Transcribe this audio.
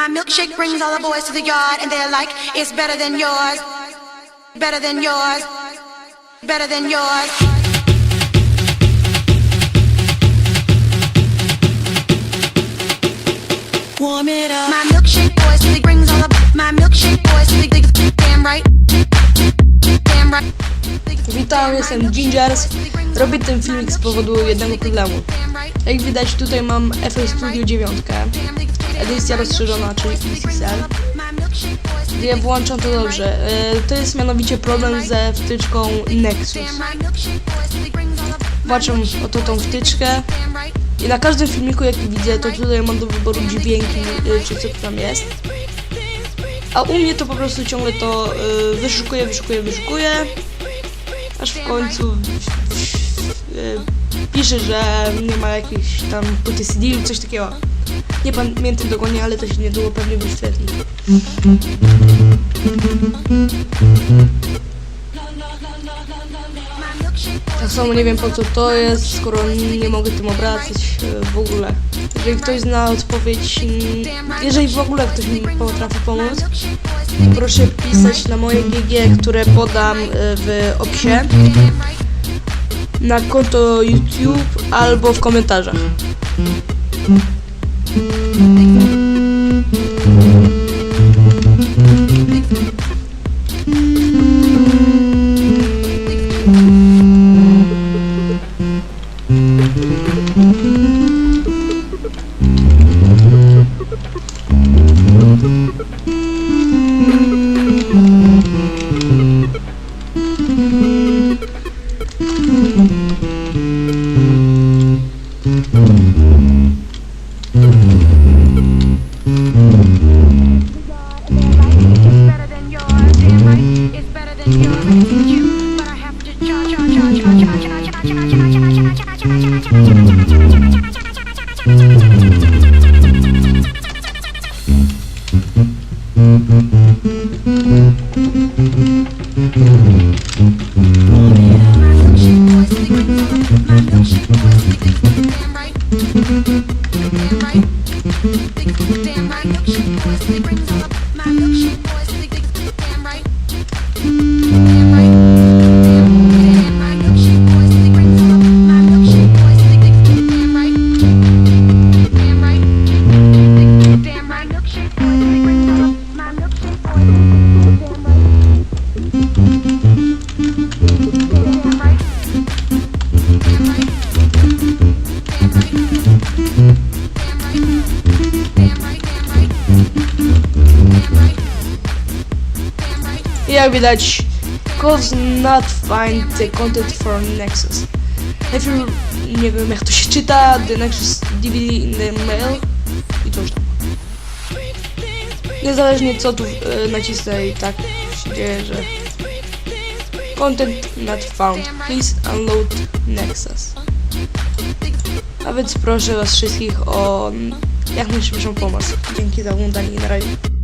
My milkshake brings all the boys to the yard, and they're like, it's better than yours. Better than yours. Better than yours. Warm it up. My milkshake boys, he brings all the. My milkshake boys, really he damn right. Damn right. Witam, jestem Gingers. Robię ten filmik z powodu jednego problemu. Jak widać tutaj mam FL Studio 9, edycja rozszerzona, czyli XXL. Gdy włączam to dobrze. E, To jest mianowicie problem ze wtyczką Nexus. Włączam oto tą wtyczkę i na każdym filmiku jaki widzę, to tutaj mam do wyboru dźwięki, e, czy co tam jest. A u mnie to po prostu ciągle to e, wyszukuję, wyszukuję, wyszukuję. Aż w końcu pisze, że nie ma jakiejś tam płyty CD lub coś takiego. Nie pamiętam dokładnie, ale to się niedługo pewnie wyświetli. Tak samo nie wiem po co to jest, skoro nie mogę tym obracać e, w ogóle. Jeżeli ktoś zna odpowiedź, mm, jeżeli w ogóle ktoś mi potrafi pomóc, proszę pisać na moje GG, które podam e, w opisie, na konto YouTube albo w komentarzach. Damn right, damn right, damn I jak widać, could not find the content for Nexus. You, nie wiem jak to się czyta, the Nexus DVD in the mail i coś tam. Niezależnie co tu e, nacisnę i tak dzieje, że content not found. Please unload Nexus. A więc proszę was wszystkich o jak najszybszą pomoc. Dzięki za oglądanie i na razie.